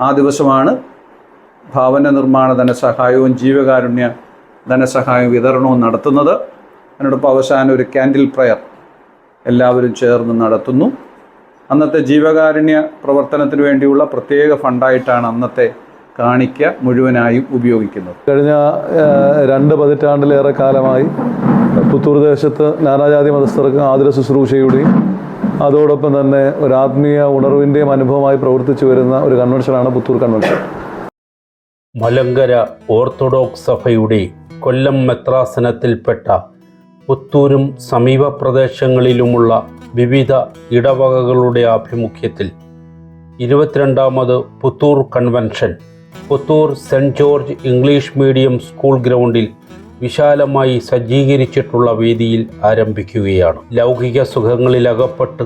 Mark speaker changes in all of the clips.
Speaker 1: ആ ദിവസമാണ് ഭവന നിർമ്മാണ ധനസഹായവും ജീവകാരുണ്യ ധനസഹായവും വിതരണവും നടത്തുന്നത്. അതിനോടൊപ്പം അവസാനം ഒരു ക്യാൻഡിൽ പ്രയർ എല്ലാവരും ചേർന്ന് നടത്തുന്നു. അന്നത്തെ ജീവകാരുണ്യ പ്രവർത്തനത്തിന് വേണ്ടിയുള്ള പ്രത്യേക ഫണ്ടായിട്ടാണ് അന്നത്തെ കാണിക്ക മുഴുവനായും ഉപയോഗിക്കുന്നത്.
Speaker 2: കഴിഞ്ഞ രണ്ട് പതിറ്റാണ്ടിലേറെ കാലമായി പുത്തൂർ ദേശത്ത് നാനാജാതി മതസ്ഥർക്ക് ആതുര ശുശ്രൂഷയുടെയും അതോടൊപ്പം തന്നെ ഒരു ആത്മീയ ഉണർവിന്റെയും അനുഭവമായി പ്രവർത്തിച്ചു വരുന്ന ഒരു കൺവെൻഷനാണ് പുത്തൂർ കൺവെൻഷൻ.
Speaker 3: മലങ്കര ഓർത്തഡോക്സ് സഭയുടെ കൊല്ലം മെത്രാസനത്തിൽപ്പെട്ട പുത്തൂരും സമീപ പ്രദേശങ്ങളിലുമുള്ള വിവിധ ഇടവകകളുടെ ആഭിമുഖ്യത്തിൽ ഇരുപത്തിരണ്ടാമത് Puthur convention Puthur Saint George English medium school ഗ്രൗണ്ടിൽ വിശാലമായി സജ്ജീകരിച്ചിട്ടുള്ള വേദിയിൽ ആരംഭിക്കുകയാണ്. ലൗകിക സുഖങ്ങളിലകപ്പെട്ട്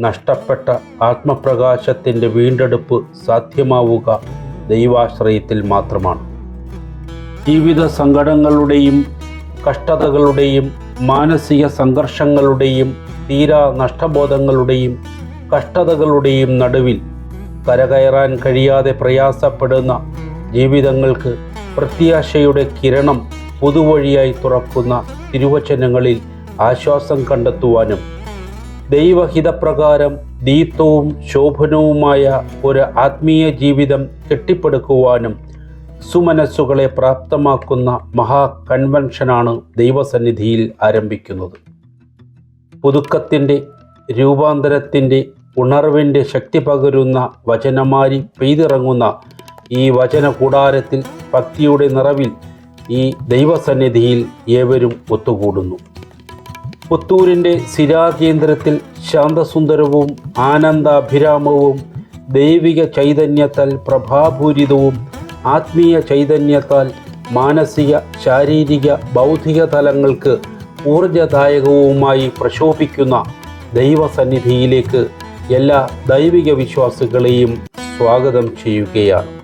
Speaker 3: നഷ്ടപ്പെട്ട ആത്മപ്രകാശത്തിന്റെ വീണ്ടെടുപ്പ് സാധ്യമാവുക ദൈവാശ്രയത്തിൽ മാത്രമാണ്. ജീവിത സങ്കടങ്ങളുടെയും കഷ്ടതകളുടെയും മാനസിക സംഘർഷങ്ങളുടെയും തീരാ നഷ്ടബോധങ്ങളുടെയും കഷ്ടതകളുടെയും നടുവിൽ കരകയറാൻ കഴിയാതെ പ്രയാസപ്പെടുന്ന ജീവിതങ്ങൾക്ക് പ്രത്യാശയുടെ കിരണം പുതുവഴിയായി തുറക്കുന്ന തിരുവചനങ്ങളിൽ ആശ്വാസം കണ്ടെത്തുവാനും ദൈവഹിതപ്രകാരം ദീപ്തവും ശോഭനവുമായ ഒരു ആത്മീയ ജീവിതം കെട്ടിപ്പടുക്കുവാനും സുമനസ്സുകളെ പ്രാപ്തമാക്കുന്ന മഹാ കൺവെൻഷനാണ് ദൈവസന്നിധിയിൽ ആരംഭിക്കുന്നത്. പുതുക്കത്തിന്റെ രൂപാന്തരത്തിന്റെ ഉണർവിന്റെ ശക്തി പകരുന്ന വചനമാരി പെയ്തിറങ്ങുന്ന ഈ വചന കൂടാരത്തിൽ ഭക്തിയുടെ നിറവിൽ ഈ ദൈവസന്നിധിയിൽ ഏവരും ഒത്തുകൂടുന്നു. പുത്തൂരിന്റെ സിരാകേന്ദ്രത്തിൽ ശാന്തസുന്ദരവും ആനന്ദാഭിരാമവും ദൈവിക ചൈതന്യത്താൽ പ്രഭാപൂരിതവും ആത്മീയ ചൈതന്യത്താൽ മാനസിക ശാരീരിക ബൗദ്ധിക തലങ്ങൾക്ക് ഊർജദായകവുമായി പ്രശോഭിക്കുന്ന ദൈവസന്നിധിയിലേക്ക് എല്ലാ ദൈവിക വിശ്വാസികളെയും സ്വാഗതം ചെയ്യുകയാണ്.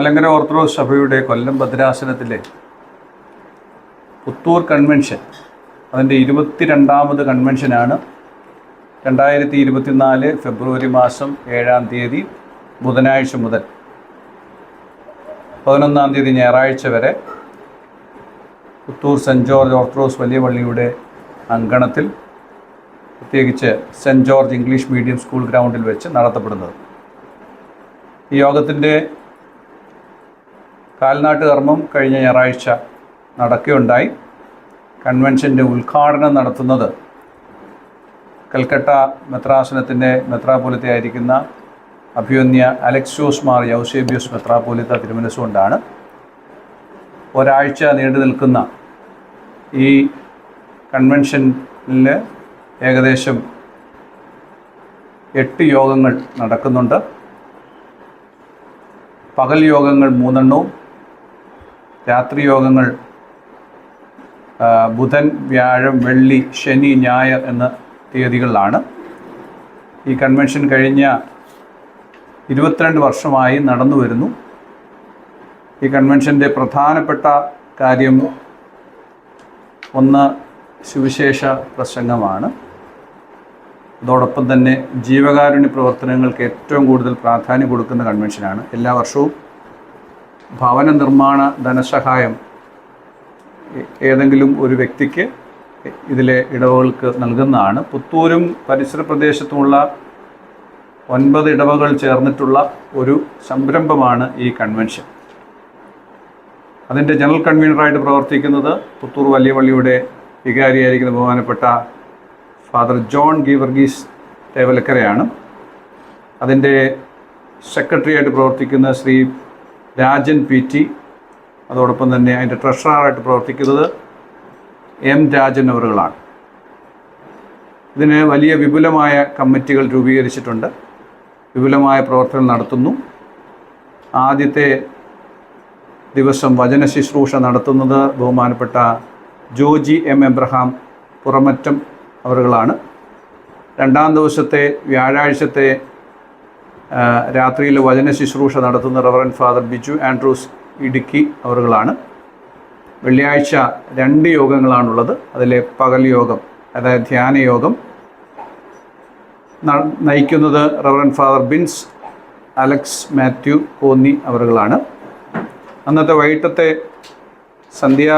Speaker 1: മലങ്കര ഓർത്തഡോക്സ് സഭയുടെ കൊല്ലം ഭദ്രാസനത്തിലെ പുത്തൂർ കൺവെൻഷൻ അതിന്റെ ഇരുപത്തിരണ്ടാമത് കൺവെൻഷനാണ്. രണ്ടായിരത്തി ഇരുപത്തിനാല് ഫെബ്രുവരി മാസം ഏഴാം തീയതി ബുധനാഴ്ച മുതൽ പതിനൊന്നാം തീയതി ഞായറാഴ്ച വരെ പുത്തൂർ സെന്റ് ജോർജ് ഓർത്തഡോക്സ് വലിയ പള്ളിയുടെ അങ്കണത്തിൽ പ്രത്യേകിച്ച് Saint George English medium school ഗ്രൗണ്ടിൽ വെച്ച് നടത്തപ്പെടുന്നത്. ഈ യോഗത്തിന്റെ കാൽനാട്ട് കർമ്മം കഴിഞ്ഞ ഞായറാഴ്ച നടക്കുകയുണ്ടായി. കൺവെൻഷന്റെ ഉദ്ഘാടനം നടത്തുന്നത് കൽക്കട്ട മെത്രാസനത്തിന്റെ മെത്രാപോലിത്തയായിരിക്കുന്ന അലക്സ് അലക്സോസ് മാർ യൗസേബിയോസ് മെത്രാപോലിത്ത തിരുമനസുകൊണ്ടാണ് ഒരാഴ്ച നീണ്ടു നിൽക്കുന്ന ഈ കൺവെൻഷനിൽ ഏകദേശം എട്ട് യോഗങ്ങൾ നടക്കുന്നുണ്ട്. പകൽ യോഗങ്ങൾ മൂന്നെണ്ണവും രാത്രി യോഗങ്ങൾ ബുധൻ വ്യാഴം വെള്ളി ശനി ഞായർ എന്ന തീയതികളിലാണ്. ഈ കൺവെൻഷൻ കഴിഞ്ഞ ഇരുപത്തിരണ്ട് വർഷമായി നടന്നു വരുന്നു. ഈ കൺവെൻഷന്റെ പ്രധാനപ്പെട്ട കാര്യം ഒന്ന് സുവിശേഷ പ്രസംഗമാണ്. അതോടൊപ്പം തന്നെ ജീവകാരുണ്യ പ്രവർത്തനങ്ങൾക്ക് ഏറ്റവും കൂടുതൽ പ്രാധാന്യം കൊടുക്കുന്ന കൺവെൻഷനാണ്. എല്ലാ വർഷവും ഭവന നിർമ്മാണ ധനസഹായം ഏതെങ്കിലും ഒരു വ്യക്തിക്ക് ഇതിലെ ഇടവകൾക്ക് നൽകുന്നതാണ്. പുത്തൂരും പരിസര പ്രദേശത്തുമുള്ള ഒൻപത് ഇടവകൾ ചേർന്നിട്ടുള്ള ഒരു സംരംഭമാണ് ഈ കൺവെൻഷൻ. അതിന്റെ ജനറൽ കൺവീനറായിട്ട് പ്രവർത്തിക്കുന്നത് പുത്തൂർ വലിയ പള്ളിയുടെ വികാരിയായിരിക്കുന്ന ബഹുമാനപ്പെട്ട ഫാദർ ജോൺ ഗി വർഗീസ് തേവലക്കരയാണ്. അതിന്റെ സെക്രട്ടറിയായിട്ട് പ്രവർത്തിക്കുന്ന ശ്രീ രാജൻ പി ടി. അതോടൊപ്പം തന്നെ അതിന്റെ ട്രഷററായിട്ട് പ്രവർത്തിക്കുന്നത് എം രാജൻ അവറുകളാണ്. ഇതിന് വലിയ വിപുലമായ കമ്മിറ്റികൾ രൂപീകരിച്ചിട്ടുണ്ട്. വിപുലമായ പ്രവർത്തനം നടത്തുന്നു. ആദ്യത്തെ ദിവസം വചന ശുശ്രൂഷ നടത്തുന്നത് ബഹുമാനപ്പെട്ട ജോജി എം എബ്രഹാം പുറമറ്റം അവറുകളാണ്. രണ്ടാം ദിവസത്തെ വ്യാഴാഴ്ചത്തെ രാത്രിയിൽ വചന ശുശ്രൂഷ നടത്തുന്ന reverend father Biju Andrews Idukki അവറുകളാണ്. വെള്ളിയാഴ്ച രണ്ട് യോഗങ്ങളാണുള്ളത്. അതിലെ പകൽ യോഗം അതായത് ധ്യാന യോഗം. നയിക്കുന്നത് റവറൻ ഫാദർ ബിൻസ് അലക്സ് മാത്യു കോന്നി അവറുകളാണ്. അന്നത്തെ വൈകിട്ടത്തെ സന്ധ്യ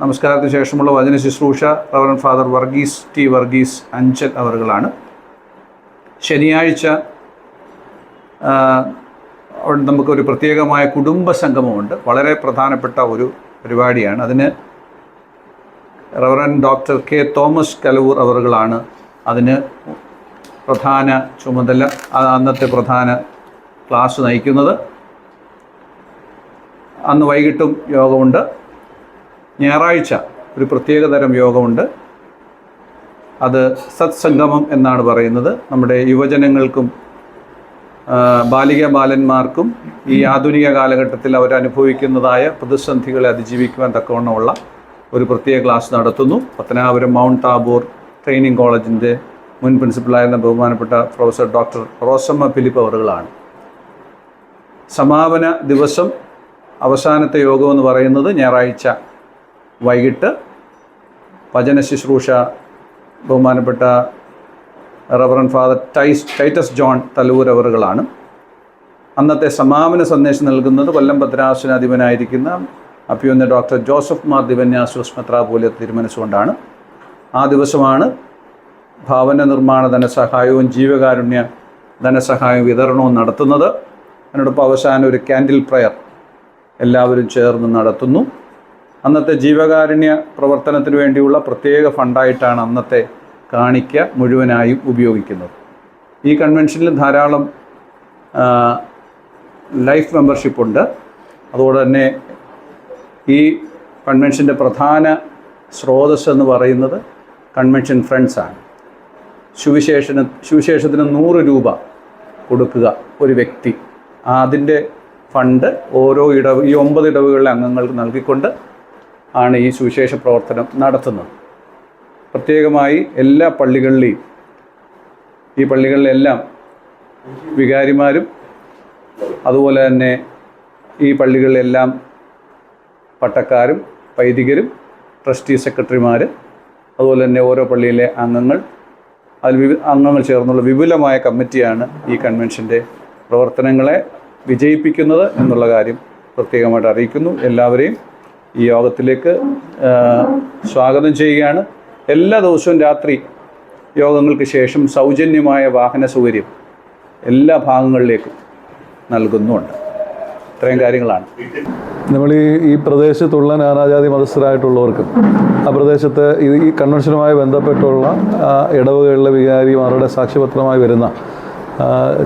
Speaker 1: നമസ്കാരത്തിന് ശേഷമുള്ള വചന ശുശ്രൂഷ reverend father Varghese T Varghese Anchal അവറുകളാണ്. ശനിയാഴ്ച നമുക്കൊരു പ്രത്യേകമായ കുടുംബ സംഗമമുണ്ട്. വളരെ പ്രധാനപ്പെട്ട ഒരു പരിപാടിയാണ്. അതിന് reverend doctor K Thomas Kalavoor അവറുകളാണ് അതിന് പ്രധാന ചുമതല അന്നത്തെ പ്രധാന ക്ലാസ് നയിക്കുന്നത്. അന്ന് വൈകിട്ടും യോഗമുണ്ട്. ഞായറാഴ്ച ഒരു പ്രത്യേകതരം യോഗമുണ്ട്. അത് സത്സംഗമം എന്നാണ് പറയുന്നത്. നമ്മുടെ യുവജനങ്ങൾക്കും ബാലിക ബാലന്മാർക്കും ഈ ആധുനിക കാലഘട്ടത്തിൽ അവരനുഭവിക്കുന്നതായ പ്രതിസന്ധികളെ അതിജീവിക്കുവാൻ തക്കവണ്ണമുള്ള ഒരു പ്രത്യേക ക്ലാസ് നടത്തുന്നു. പത്തനാപുരം മൗണ്ട് ടാബോർ ട്രെയിനിങ് കോളേജിന്റെ മുൻ പ്രിൻസിപ്പലായിരുന്ന ബഹുമാനപ്പെട്ട പ്രൊഫസർ ഡോക്ടർ റോസമ്മ ഫിലിപ്പ് അവറുകളാണ്. സമാപന ദിവസം അവസാനത്തെ യോഗം എന്ന് പറയുന്നത് ഞായറാഴ്ച വൈകിട്ട് വചന ശുശ്രൂഷ ബഹുമാനപ്പെട്ട reverend father ties Titus John Thaloor അവറുകളാണ് അന്നത്തെ സമാപന സന്ദേശം നൽകുന്നത് കൊല്ലം ഭദ്രാസനാധിപനായിരിക്കുന്ന അഭ്യുന്ന ഡോക്ടർ ജോസഫ് മാർ ദിവന്യാസോസ് മെത്രാപോലിയ തീരുമാനിച്ചുകൊണ്ടാണ് ആ ദിവസമാണ് ഭവന നിർമ്മാണ ധനസഹായവും ജീവകാരുണ്യ ധനസഹായ വിതരണവും നടത്തുന്നത്. അതിനോടൊപ്പം അവസാനം ഒരു ക്യാൻഡിൽ പ്രയർ എല്ലാവരും ചേർന്ന് നടത്തുന്നു. അന്നത്തെ ജീവകാരുണ്യ പ്രവർത്തനത്തിന് വേണ്ടിയുള്ള പ്രത്യേക ഫണ്ടായിട്ടാണ് അന്നത്തെ കാണിക്ക മുഴുവനായും ഉപയോഗിക്കുന്നത്. ഈ കൺവെൻഷനിൽ ധാരാളം ലൈഫ് മെമ്പർഷിപ്പ് ഉണ്ട്. അതുകൊണ്ട് തന്നെ ഈ കൺവെൻഷന്റെ പ്രധാന സ്രോതസ് എന്ന് പറയുന്നത് കൺവെൻഷൻ ഫ്രണ്ട്സാണ് സുവിശേഷന് സുവിശേഷത്തിന് നൂറ് രൂപ കൊടുക്കുക ഒരു വ്യക്തി. അതിന്റെ ഫണ്ട് ഓരോ ഇടവ് ഈ ഒമ്പത് ഇടവുകളിലെ അംഗങ്ങൾക്ക് നൽകിക്കൊണ്ട് ആണ് ഈ സുവിശേഷ പ്രവർത്തനം നടത്തുന്നത്. പ്രത്യേകമായി എല്ലാ പള്ളികളിലെയും ഈ പള്ളികളിലെല്ലാം വികാരിമാരും അതുപോലെ തന്നെ ഈ പള്ളികളിലെല്ലാം പട്ടക്കാരും വൈദികരും ട്രസ്റ്റി സെക്രട്ടറിമാർ അതുപോലെ തന്നെ ഓരോ പള്ളിയിലെ അംഗങ്ങൾ അതിൽ വിവി അംഗങ്ങൾ ചേർന്നുള്ള വിപുലമായ കമ്മിറ്റിയാണ് ഈ കൺവെൻഷന്റെ പ്രവർത്തനങ്ങളെ വിജയിപ്പിക്കുന്നത് എന്നുള്ള കാര്യം പ്രത്യേകമായിട്ട് അറിയിക്കുന്നു. എല്ലാവരെയും ഈ യോഗത്തിലേക്ക് സ്വാഗതം ചെയ്യുകയാണ്. എല്ലാ ദിവസവും രാത്രി യോഗങ്ങൾക്ക് ശേഷം സൗജന്യമായ വാഹന സൗകര്യം എല്ലാ ഭാഗങ്ങളിലേക്കും നൽകുന്നുമുണ്ട് ഇത്രയും കാര്യങ്ങളാണ്.
Speaker 2: നമ്മൾ ഈ ഈ പ്രദേശത്തുള്ള നാനാജാതി മതസ്ഥരായിട്ടുള്ളവർക്കും ആ പ്രദേശത്ത് ഈ ഈ കൺവെൻഷനുമായി ബന്ധപ്പെട്ടുള്ള ഇടവുകളിലെ വികാരിമാരുടെ സാക്ഷ്യപത്രമായി വരുന്ന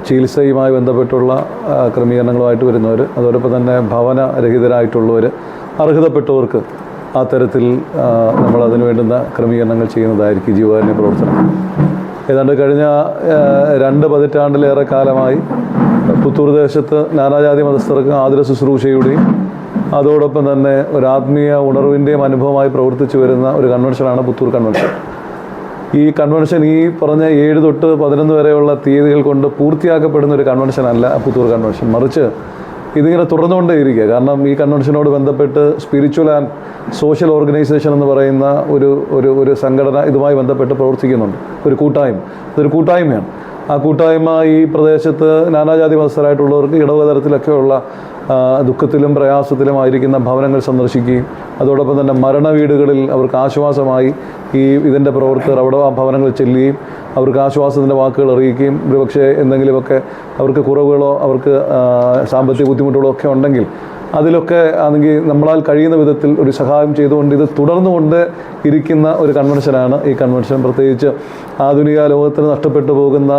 Speaker 2: ചികിത്സയുമായി ബന്ധപ്പെട്ടുള്ള ക്രമീകരണങ്ങളുമായിട്ട് വരുന്നവർ അതോടൊപ്പം തന്നെ ഭവനരഹിതരായിട്ടുള്ളവർ അർഹതപ്പെട്ടവർക്ക് ആ തരത്തിൽ നമ്മൾ അതിന് വേണ്ടുന്ന ക്രമീകരണങ്ങൾ ചെയ്യുന്നതായിരിക്കും ജീവകാരുണ്യ പ്രവർത്തനം. ഏതാണ്ട് കഴിഞ്ഞ രണ്ട് പതിറ്റാണ്ടിലേറെ കാലമായി പുത്തൂർ ദേശത്ത് നാനാജാതി മതസ്ഥർക്ക് ആതുര ശുശ്രൂഷയുടെയും അതോടൊപ്പം തന്നെ ഒരു ആത്മീയ ഉണർവിന്റെയും അനുഭവമായി പ്രവർത്തിച്ചു വരുന്ന ഒരു കൺവെൻഷനാണ് പുത്തൂർ കൺവെൻഷൻ. ഈ കൺവെൻഷൻ ഈ പറഞ്ഞ ഏഴ് തൊട്ട് പതിനൊന്ന് വരെയുള്ള തീയതികൾ കൊണ്ട് പൂർത്തിയാക്കപ്പെടുന്ന ഒരു കൺവെൻഷൻ അല്ല പുത്തൂർ കൺവെൻഷൻ. മറിച്ച് ഇതിങ്ങനെ തുറന്നുകൊണ്ടേയിരിക്കുക. കാരണം ഈ കൺവെൻഷനോട് ബന്ധപ്പെട്ട് സ്പിരിച്വൽ ആൻഡ് സോഷ്യൽ ഓർഗനൈസേഷൻ എന്ന് പറയുന്ന ഒരു ഒരു ഒരു സംഘടന ഇതുമായി ബന്ധപ്പെട്ട് പ്രവർത്തിക്കുന്നുണ്ട്. ഒരു കൂട്ടായ്മ. ഇതൊരു കൂട്ടായ്മയാണ്. ആ കൂട്ടായ്മ ഈ പ്രദേശത്ത് നാനാജാതി മതസ്ഥരായിട്ടുള്ളവർക്ക് ഇടവക തരത്തിലൊക്കെയുള്ള ദുഃഖത്തിലും പ്രയാസത്തിലും ആയിരിക്കുന്ന ഭവനങ്ങൾ സന്ദർശിക്കുകയും അതോടൊപ്പം തന്നെ മരണ വീടുകളിൽ അവർക്ക് ആശ്വാസമായി ഈ ഇതിന്റെ പ്രവർത്തകർ അവിടെ ആ ഭവനങ്ങളിൽ ചെല്ലുകയും അവർക്ക് ആശ്വാസത്തിന്റെ വാക്കുകൾ അറിയിക്കുകയും ഒരുപക്ഷെ എന്തെങ്കിലുമൊക്കെ അവർക്ക് കുറവുകളോ അവർക്ക് സാമ്പത്തിക ബുദ്ധിമുട്ടുകളോ ഒക്കെ ഉണ്ടെങ്കിൽ അതിലൊക്കെ ആണെങ്കിൽ നമ്മളാൽ കഴിയുന്ന വിധത്തിൽ ഒരു സഹായം ചെയ്തുകൊണ്ട് ഇത് തുടർന്നുകൊണ്ട് ഇരിക്കുന്ന ഒരു കൺവെൻഷനാണ് ഈ കൺവെൻഷൻ. പ്രത്യേകിച്ച് ആധുനിക ലോകത്തിന് നഷ്ടപ്പെട്ടു പോകുന്ന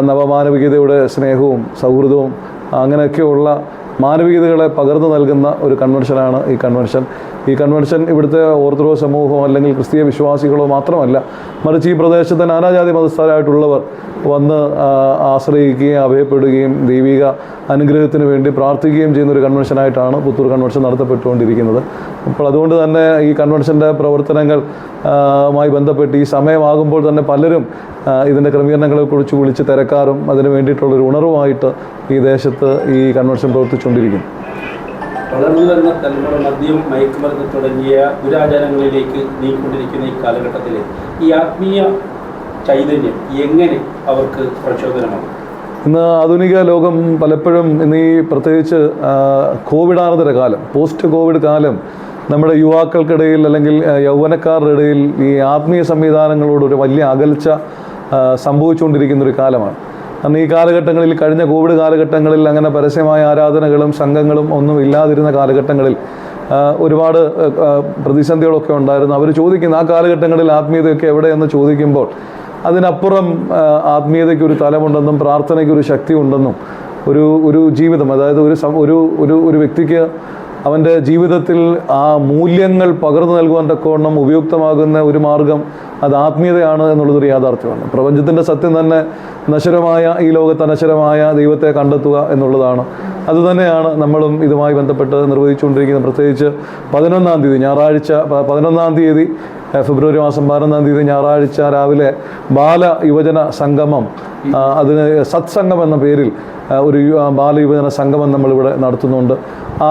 Speaker 2: നവമാനവികതയുടെ സ്നേഹവും സൗഹൃദവും അങ്ങനെയൊക്കെയുള്ള മാനവികതകളെ പകർന്നു നൽകുന്ന ഒരു കൺവെൻഷനാണ് ഈ കൺവെൻഷൻ. ഈ കൺവെൻഷൻ ഇവിടുത്തെ ഓർത്തഡോക്സ് സമൂഹമോ അല്ലെങ്കിൽ ക്രിസ്തീയ വിശ്വാസികളോ മാത്രമല്ല മറിച്ച് ഈ പ്രദേശത്തെ നാനാജാതി മതസ്ഥരായിട്ടുള്ളവർ വന്ന് ആശ്രയിക്കുകയും അഭയപ്പെടുകയും ദൈവിക അനുഗ്രഹത്തിന് വേണ്ടി പ്രാർത്ഥിക്കുകയും ചെയ്യുന്ന ഒരു കൺവെൻഷനായിട്ടാണ് പുത്തൂർ കൺവെൻഷൻ നടത്തപ്പെട്ടുകൊണ്ടിരിക്കുന്നത്. അപ്പോൾ അതുകൊണ്ട് തന്നെ ഈ കൺവെൻഷന്റെ പ്രവർത്തനങ്ങൾ മായി ബന്ധപ്പെട്ട് ഈ സമയമാകുമ്പോൾ തന്നെ പലരും ഇതിന്റെ ക്രമീകരണങ്ങളെക്കുറിച്ച് വിളിച്ച് തിരക്കാറും അതിന് വേണ്ടിയിട്ടുള്ളൊരു ഉണർവുമായിട്ട് ഈ ദേശത്ത് ഈ കൺവെൻഷൻ പ്രവർത്തിച്ചുകൊണ്ടിരിക്കുന്നു.
Speaker 3: വളർന്നു വരുന്ന തലമുറ മദ്യം മയക്കുമരുന്ന് തുടങ്ങിയ ദുരാചാരങ്ങളിലേക്ക് നീങ്ങിക്കൊണ്ടിരിക്കുന്ന ഈ കാലഘട്ടത്തിൽ ഈ ആത്മീയ ചൈതന്യം എങ്ങനെ അവർക്ക് പ്രചോദനമാണ്?
Speaker 2: ഇന്ന് ആധുനിക ലോകം പലപ്പോഴും ഇന്ന് ഈ പ്രത്യേകിച്ച് കോവിഡാനന്തര കാലം പോസ്റ്റ് കോവിഡ് കാലം നമ്മുടെ യുവാക്കൾക്കിടയിൽ അല്ലെങ്കിൽ യൗവനക്കാരുടെ ഇടയിൽ ഈ ആത്മീയ സംവിധാനങ്ങളോട് ഒരു വലിയ അകൽച്ച സംഭവിച്ചുകൊണ്ടിരിക്കുന്ന ഒരു കാലമാണ്. അന്ന് ഈ കാലഘട്ടങ്ങളിൽ കഴിഞ്ഞ കോവിഡ് കാലഘട്ടങ്ങളിൽ അങ്ങനെ പരസ്യമായ ആരാധനകളും സംഘങ്ങളും ഒന്നും ഇല്ലാതിരുന്ന കാലഘട്ടങ്ങളിൽ ഒരുപാട് പ്രതിസന്ധികളൊക്കെ ഉണ്ടായിരുന്നു. അവർ ചോദിക്കുന്ന ആ കാലഘട്ടങ്ങളിൽ ആത്മീയതയൊക്കെ എവിടെയെന്ന് ചോദിക്കുമ്പോൾ അതിനപ്പുറം ആത്മീയതയ്ക്ക് ഒരു തലമുണ്ടെന്നും പ്രാർത്ഥനയ്ക്ക് ഒരു ശക്തി ഉണ്ടെന്നും ഒരു ഒരു ജീവിതം അതായത് ഒരു ഒരു ഒരു വ്യക്തിക്ക് അവന്റെ ജീവിതത്തിൽ ആ മൂല്യങ്ങൾ പകർന്നു നൽകുവാൻ തക്കവണ്ണം ഉപയുക്തമാകുന്ന ഒരു മാർഗം അത് ആത്മീയതയാണ് എന്നുള്ളതൊരു യാഥാർത്ഥ്യമാണ്. പ്രപഞ്ചത്തിന്റെ സത്യം തന്നെ നശ്വരമായ ഈ ലോകത്ത് അനശ്വരമായ ദൈവത്തെ കണ്ടെത്തുക എന്നുള്ളതാണ്. അതുതന്നെയാണ് നമ്മളും ഇതുമായി ബന്ധപ്പെട്ട് നിർവഹിച്ചുകൊണ്ടിരിക്കുന്നത്. പ്രത്യേകിച്ച് പതിനൊന്നാം തീയതി ഞായറാഴ്ച പതിനൊന്നാം തീയതി ഫെബ്രുവരി മാസം പതിനൊന്നാം തീയതി ഞായറാഴ്ച രാവിലെ ബാല യുവജന സംഗമം അതിന് സത്സംഗം എന്ന പേരിൽ ഒരു ബാലയുവജന സംഗമം നമ്മളിവിടെ നടത്തുന്നുണ്ട്.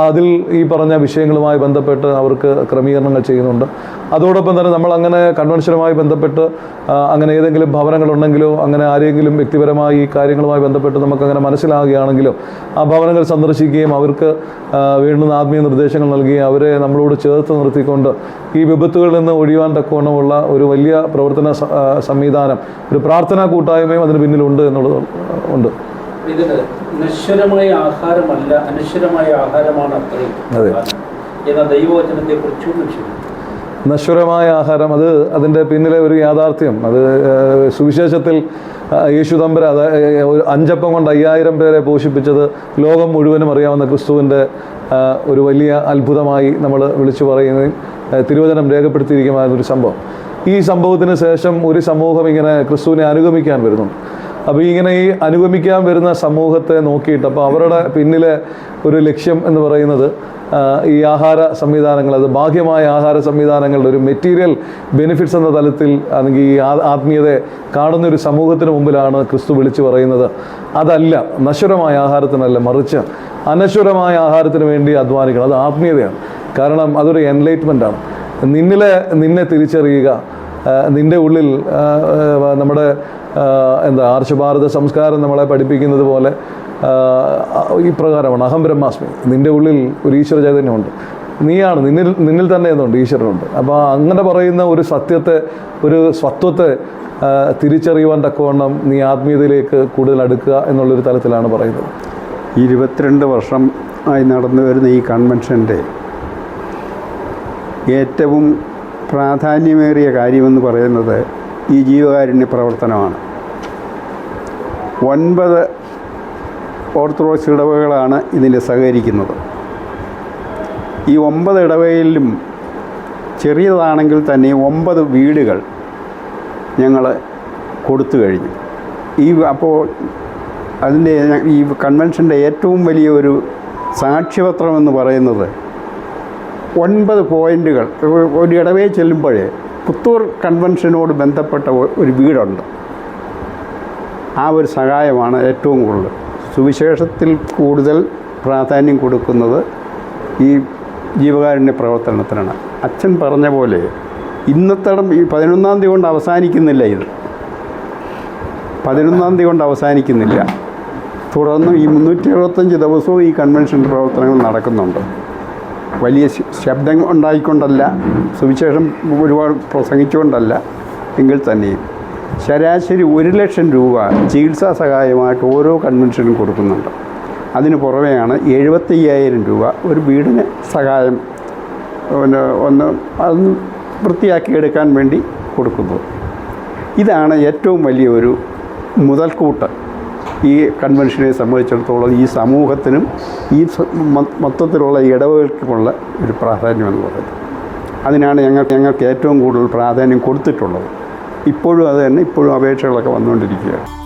Speaker 2: അതിൽ ഈ പറഞ്ഞ വിഷയങ്ങളുമായി ബന്ധപ്പെട്ട് അവർക്ക് ക്രമീകരണങ്ങൾ ചെയ്യുന്നുണ്ട്. അതോടൊപ്പം തന്നെ നമ്മൾ അങ്ങനെ കൺവെൻഷനുമായി ബന്ധപ്പെട്ട് അങ്ങനെ ഏതെങ്കിലും ഭവനങ്ങളുണ്ടെങ്കിലോ അങ്ങനെ ആരെങ്കിലും വ്യക്തിപരമായി ഈ കാര്യങ്ങളുമായി ബന്ധപ്പെട്ട് നമുക്കങ്ങനെ മനസ്സിലാകുകയാണെങ്കിലോ ആ ഭവനങ്ങൾ സന്ദർശിക്കുകയും അവർക്ക് വേണ്ടുന്ന ആത്മീയ നിർദ്ദേശങ്ങൾ നൽകുകയും അവരെ നമ്മളോട് ചേർത്ത് നിർത്തിക്കൊണ്ട് ഈ വിപത്തുകളിൽ നിന്ന് ഒഴിയുവാൻ തക്കവണ്ണമുള്ള ഒരു വലിയ പ്രവർത്തന സംവിധാനം ഒരു പ്രാർത്ഥനാ കൂട്ടായ്മയും അതിന് പിന്നിലുണ്ട് എന്നുള്ളത് ഉണ്ട്.
Speaker 3: നശ്വരമായ ആഹാരമല്ല അനശ്വരമായ ആഹാരമാണ് അത്രയും.
Speaker 2: നശ്വരമായ ആഹാരം അത് അതിന്റെ പിന്നിലെ ഒരു യാഥാർത്ഥ്യം. അത് സുവിശേഷത്തിൽ യേശു തമ്പര ഒരു അഞ്ചപ്പം കൊണ്ട് അയ്യായിരം പേരെ പോഷിപ്പിച്ചത് ലോകം മുഴുവനും അറിയാവുന്ന ക്രിസ്തുവിന്റെ ഒരു വലിയ അത്ഭുതമായി നമ്മൾ വിളിച്ചു പറയുന്നതും തിരുവചനം രേഖപ്പെടുത്തിയിരിക്കുന്ന ഒരു സംഭവം. ഈ സംഭവത്തിന് ശേഷം ഒരു സമൂഹം ഇങ്ങനെ ക്രിസ്തുവിനെ അനുഗമിക്കാൻ വരുന്നുണ്ട് അപ്പോൾ ഇങ്ങനെ ഈ അനുഗമിക്കാൻ വരുന്ന സമൂഹത്തെ നോക്കിയിട്ട് അപ്പോൾ അവരുടെ പിന്നിലെ ഒരു ലക്ഷ്യം എന്ന് പറയുന്നത് ഈ ആഹാര സംവിധാനങ്ങൾ അത് ബാഹ്യമായ ആഹാര സംവിധാനങ്ങളുടെ ഒരു മെറ്റീരിയൽ ബെനിഫിറ്റ്സ് എന്ന തലത്തിൽ അല്ലെങ്കിൽ ഈ ആത്മീയതയെ കാണുന്ന ഒരു സമൂഹത്തിന് മുമ്പിലാണ് ക്രിസ്തു വിളിച്ചു പറയുന്നത്. അതല്ല നശ്വരമായ ആഹാരത്തിനല്ല മറിച്ച് അനശ്വരമായ ആഹാരത്തിന് വേണ്ടി അധ്വാനിക്കണം. അത് ആത്മീയതയാണ്. കാരണം അതൊരു എൻലൈറ്റ്മെന്റ് ആണ്. നിന്നിലെ നിന്നെ തിരിച്ചറിയുക നിന്റെ ഉള്ളിൽ നമ്മുടെ എന്താ ആർഷഭാരത സംസ്കാരം നമ്മളെ പഠിപ്പിക്കുന്നത് പോലെ ഇപ്രകാരമാണ് അഹം ബ്രഹ്മാസ്മി. നിന്റെ ഉള്ളിൽ ഒരു ഈശ്വര ചൈതന്യമുണ്ട്. നീയാണ്. നിന്നിൽ നിന്നിൽ തന്നെ എന്നുണ്ട് ഈശ്വരനുണ്ട്. അപ്പോൾ അങ്ങനെ പറയുന്ന ഒരു സത്യത്തെ ഒരു സ്വത്വത്തെ തിരിച്ചറിയുവാൻ തക്കവണ്ണം നീ ആത്മീയതയിലേക്ക് കൂടുതൽ അടുക്കുക എന്നുള്ളൊരു തലത്തിലാണ് പറയുന്നത്.
Speaker 4: ഇരുപത്തിരണ്ട് വർഷം ആയി നടന്നു വരുന്ന ഈ കൺവെൻഷന്റെ ഏറ്റവും പ്രാധാന്യമേറിയ കാര്യമെന്ന് പറയുന്നത് ഈ ജീവകാരുണ്യ പ്രവർത്തനമാണ്. ഒൻപത് ഓർത്തഡോക്സ് ഇടവകളാണ് ഇതിന്റെ സഹകരിക്കുന്നത്. ഈ ഒമ്പത് ഇടവയിലും ചെറിയതാണെങ്കിൽ തന്നെ ഒമ്പത് വീടുകൾ ഞങ്ങൾ കൊടുത്തു കഴിഞ്ഞു. ഈ അപ്പോൾ അതിന്റെ ഈ കൺവെൻഷന്റെ ഏറ്റവും വലിയ ഒരു സാക്ഷ്യപത്രം എന്ന് പറയുന്നത് ഒൻപത് പോയിന്റുകൾ. ഒരു ഇടവേ ചെല്ലുമ്പോഴേ പുത്തൂർ കൺവെൻഷനോട് ബന്ധപ്പെട്ട ഒരു വീടുണ്ട്. ആ ഒരു സഹായമാണ് ഏറ്റവും കൂടുതൽ. സുവിശേഷത്തിൽ കൂടുതൽ പ്രാധാന്യം കൊടുക്കുന്നത് ഈ ജീവകാരുണ്യ പ്രവർത്തനത്തിനാണ്. അച്ഛൻ പറഞ്ഞ പോലെ ഇന്നത്തടം ഈ പതിനൊന്നാം തീയതി കൊണ്ട് അവസാനിക്കുന്നില്ല ഇത്. പതിനൊന്നാം തീയതി കൊണ്ട് അവസാനിക്കുന്നില്ല. തുടർന്നും ഈ മുന്നൂറ്റി എഴുപത്തഞ്ച് ദിവസവും ഈ കൺവെൻഷൻ പ്രവർത്തനങ്ങൾ നടക്കുന്നുണ്ട്. വലിയ ശബ്ദം ഉണ്ടായിക്കൊണ്ടല്ല സുവിശേഷം ഒരുപാട് പ്രസംഗിച്ചുകൊണ്ടല്ല എങ്കിൽ തന്നെയും. ശരാശരി ഒരു ലക്ഷം രൂപ ചികിത്സാ സഹായമായിട്ട് ഓരോ കൺവെൻഷനും കൊടുക്കുന്നുണ്ട്. അതിന് പുറമെയാണ് എഴുപത്തയ്യായിരം രൂപ ഒരു വീടിന് സഹായം പിന്നെ ഒന്ന് അത് വൃത്തിയാക്കി എടുക്കാൻ വേണ്ടി കൊടുക്കുന്നത്. ഇതാണ് ഏറ്റവും വലിയ ഒരു മുതൽക്കൂട്ട്. ഈ കൺവെൻഷനെ സംബന്ധിച്ചിടത്തോളം ഈ സമൂഹത്തിനും ഈ മൊത്തത്തിലുള്ള ഇടവുകൾക്കുമുള്ള ഒരു പ്രാധാന്യം എന്ന് പറയുന്നത്. അതിനാണ് ഞങ്ങൾക്ക് ഞങ്ങൾക്ക് ഏറ്റവും കൂടുതൽ പ്രാധാന്യം കൊടുത്തിട്ടുള്ളത്. ഇപ്പോഴും അത് തന്നെ ഇപ്പോഴും അപേക്ഷകളൊക്കെ വന്നുകൊണ്ടിരിക്കുകയാണ്.